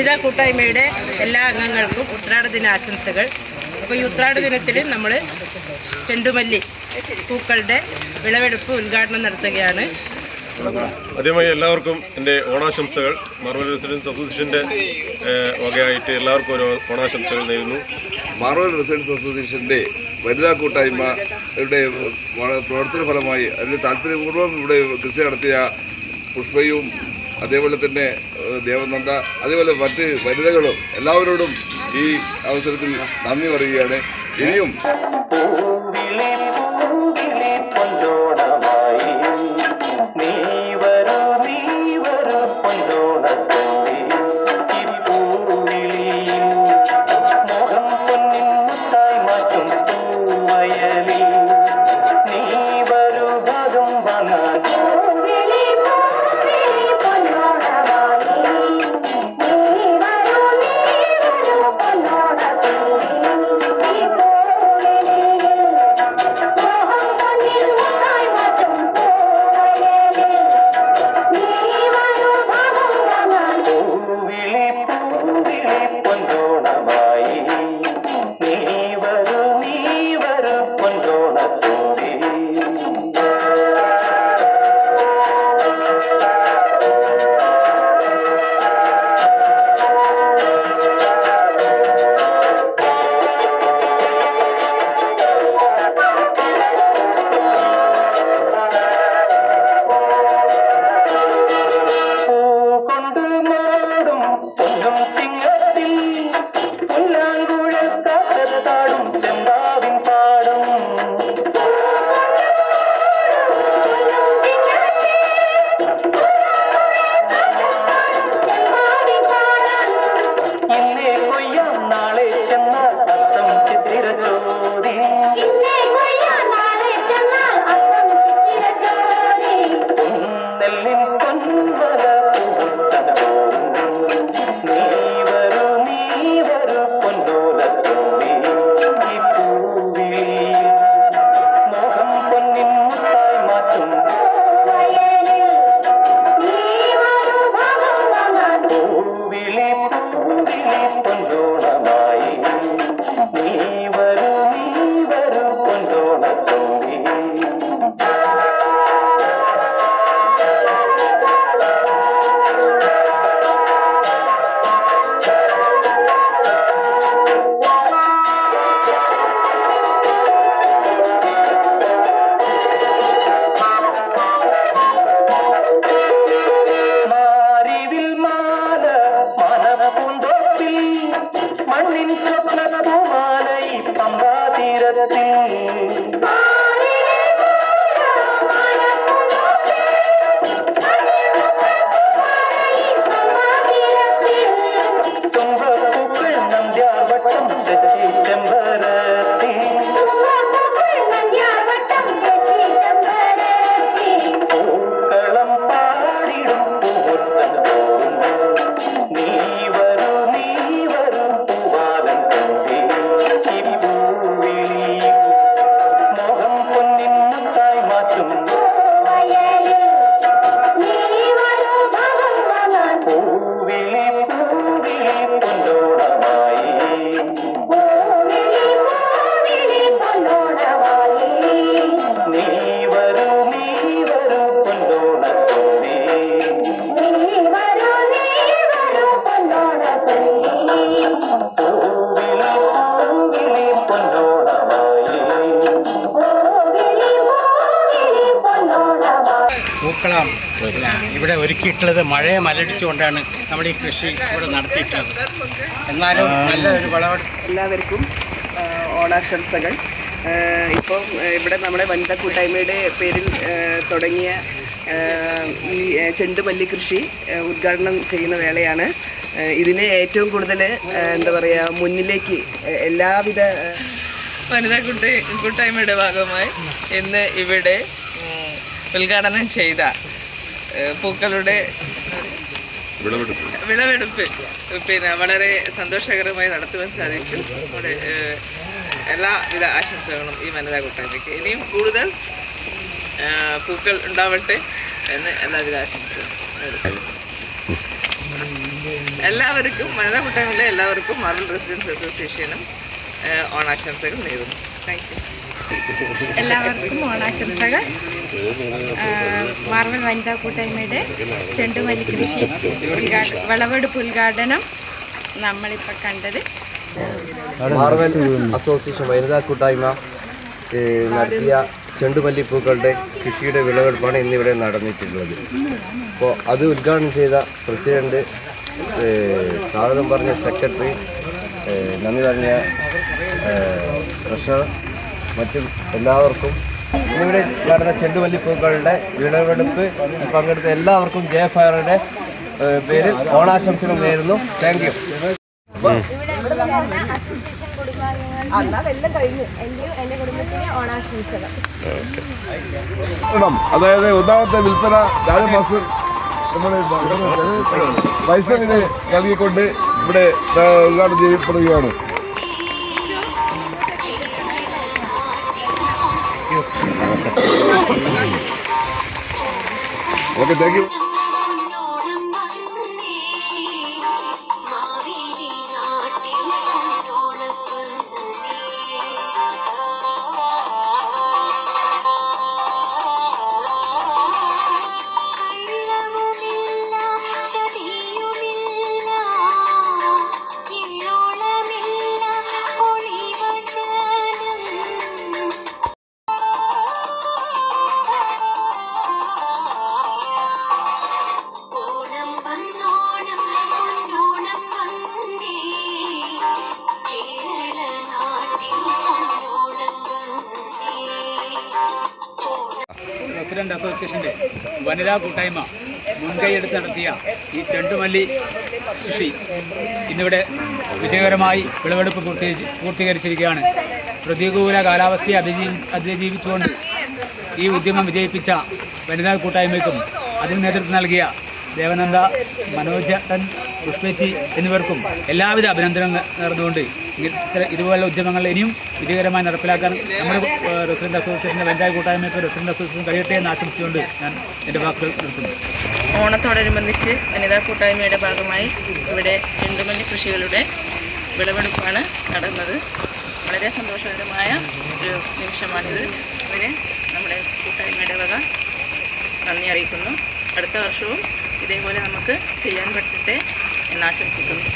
വനിതാ കൂട്ടായ്മയുടെ എല്ലാ അംഗങ്ങൾക്കും ഉത്രാട ദിനാശംസകൾ. അപ്പോൾ ഈ ഉത്രാട ദിനത്തിൽ നമ്മൾ ചെണ്ടുമല്ലി പൂക്കളുടെ വിളവെടുപ്പ് ഉദ്ഘാടനം നടത്തുകയാണ്. ആദ്യമായി എല്ലാവർക്കും എന്റെ ഓണാശംസകൾ. മാർബൽ റെസിഡൻസ് അസോസിയേഷന്റെ വകയായിട്ട് എല്ലാവർക്കും ഒരു ഓണാശംസകൾ നേരുന്നു. മാർബൽ റെസിഡൻസ് അസോസിയേഷന്റെ വനിതാ കൂട്ടായ്മയുടെ പ്രവർത്തന ഫലമായി അതിന്റെ താല്പര്യപൂർവം ഇവിടെ കൃഷി നടത്തിയ പുഷ്പയും അതേപോലെ തന്നെ ദേവനന്ദ അതേപോലെ മറ്റ് വനിതകളും എല്ലാവരോടും ഈ അവസരത്തിൽ നന്ദി പറയുകയാണ്. ഇനിയും கண்ணின் சொப்பன பூமாலை பம்பா தீரத்தில் പൂക്കളം ഇവിടെ ഒരുക്കിയിട്ടുള്ളത് മഴയെ മലടിച്ചുകൊണ്ടാണ് നമ്മൾ ഈ കൃഷി ഇവിടെ നടത്തിയിട്ടുള്ളത്. എന്നാലും നല്ലൊരു വിളവെടുപ്പ് എല്ലാവർക്കും ഓണാശംസകൾ. ഇപ്പം ഇവിടെ നമ്മുടെ വനിതാ കൂട്ടായ്മയുടെ പേരിൽ തുടങ്ങിയ ഈ ചെണ്ടുമല്ലി കൃഷി ഉദ്ഘാടനം ചെയ്യുന്ന വേളയാണ്. ഇതിനെ ഏറ്റവും കൂടുതൽ എന്താ പറയുക മുന്നിലേക്ക് എല്ലാവിധ വനിതാ കൂട്ടി കൂട്ടായ്മയുടെ ഭാഗമായി ഇന്ന് ഇവിടെ ഉദ്ഘാടനം ചെയ്ത പൂക്കളുടെ വിളവെടുപ്പ്. പിന്നെ വളരെ സന്തോഷകരമായി നടത്തുവാൻ സാധിച്ചു. നമ്മുടെ എല്ലാ എല്ലാവിധ ആശംസകളും ഈ വനിതാ കൂട്ടായ്മയ്ക്ക്. ഇനിയും കൂടുതൽ പൂക്കൾ ഉണ്ടാവട്ടെ എന്ന് എല്ലാവിധ ആശംസകളും. എല്ലാവർക്കും വനിതാ കൂട്ടായ്മയിലെ എല്ലാവർക്കും മാർബിൾ റെസിഡൻസ് അസോസിയേഷനും ഓണാശംസകൾ നേരുന്നു. താങ്ക് യു എല്ലാവർക്കും ഓണാശംസകൾ. മാർവൽ വനിതാ കൂട്ടായ്മയുടെ ചെണ്ടുമല്ലി കൃഷി ഉദ്ഘാട- വിളവെടുപ്പ് ഉദ്ഘാടനം നമ്മളിപ്പോൾ കണ്ടത്. മാർവൽ അസോസിയേഷൻ വനിതാ കൂട്ടായ്മ നടത്തിയ നടത്തിയ ചെണ്ടുമല്ലിപ്പൂക്കളുടെ കൃഷിയുടെ വിളവെടുപ്പാണ് ഇന്നിവിടെ നടന്നിട്ടുള്ളത്. അപ്പോൾ അത് ഉദ്ഘാടനം ചെയ്ത പ്രസിഡന്റ് സ്വാഗതം പറഞ്ഞ സെക്രട്ടറി നന്ദി പറഞ്ഞ ട്രഷറർ മറ്റും എല്ലാവർക്കും ഇവിടെ നടന്ന ചെണ്ടുമല്ലിപ്പൂക്കളുടെ വിളവെടുപ്പ് പങ്കെടുത്ത എല്ലാവർക്കും ജെ ഫയറുടെ പേരിൽ ഓണാശംസകൾ നേരുന്നു. Thank you. അതായത് ഒന്നാമത്തെ വിൽപ്പന രാജമാസ്റ്റർ നമ്മുടെ പൈസ ഇത് നൽകിക്കൊണ്ട് ഇവിടെ ഉദ്ഘാടനം ചെയ്യപ്പെടുകയാണ്. ഓക്കെ താങ്ക് അസോസിയേഷന്റെ വനിതാ കൂട്ടായ്മ മുൻകൈയെടുത്ത് നടത്തിയ ഈ ചെണ്ടുമല്ലി കൃഷി ഇന്നിവിടെ വിജയകരമായി വിളവെടുപ്പ് പൂർത്തി പൂർത്തീകരിച്ചിരിക്കുകയാണ്. പ്രതികൂല കാലാവസ്ഥയെ അതിജീവി അതിജീവിച്ചുകൊണ്ട് ഈ ഉദ്യമം വിജയിപ്പിച്ച വനിതാ കൂട്ടായ്മയ്ക്കും അതിന് നേതൃത്വം നൽകിയ ദേവനന്ദ മനോജൻ പുഷ്പേച്ചി എന്നിവർക്കും എല്ലാവിധ അഭിനന്ദനങ്ങൾ നേർന്നുകൊണ്ട് ഇതുപോലുള്ള ഉദ്യമങ്ങൾ ഇനിയും വിജയകരമായി നടപ്പിലാക്കാൻ നമ്മുടെ റെസിഡന്റ് അസോസിയേഷന്റെ വനിതാ കൂട്ടായ്മയ്ക്ക് റെസിഡന്റ് അസോസിയേഷൻ കഴിയട്ടെ എന്ന് ആശംസിച്ചുകൊണ്ട് ഞാൻ എന്റെ വാക്കുകൾ നിർത്തുന്നു. ഓണത്തോടനുബന്ധിച്ച് വനിതാ കൂട്ടായ്മയുടെ ഭാഗമായി ഇവിടെ ചെണ്ടുമല്ലി കൃഷികളുടെ വിളവെടുപ്പാണ് നടന്നത്. വളരെ സന്തോഷകരമായ ഒരു നിമിഷമാണിത്. അതിന് നമ്മുടെ കൂട്ടായ്മയുടെ വക നന്ദി അറിയിക്കുന്നു. അടുത്ത വർഷവും ഇതേപോലെ നമുക്ക് ചെയ്യാൻ പറ്റട്ടെ എന്ന് ആശംസിക്കുന്നു.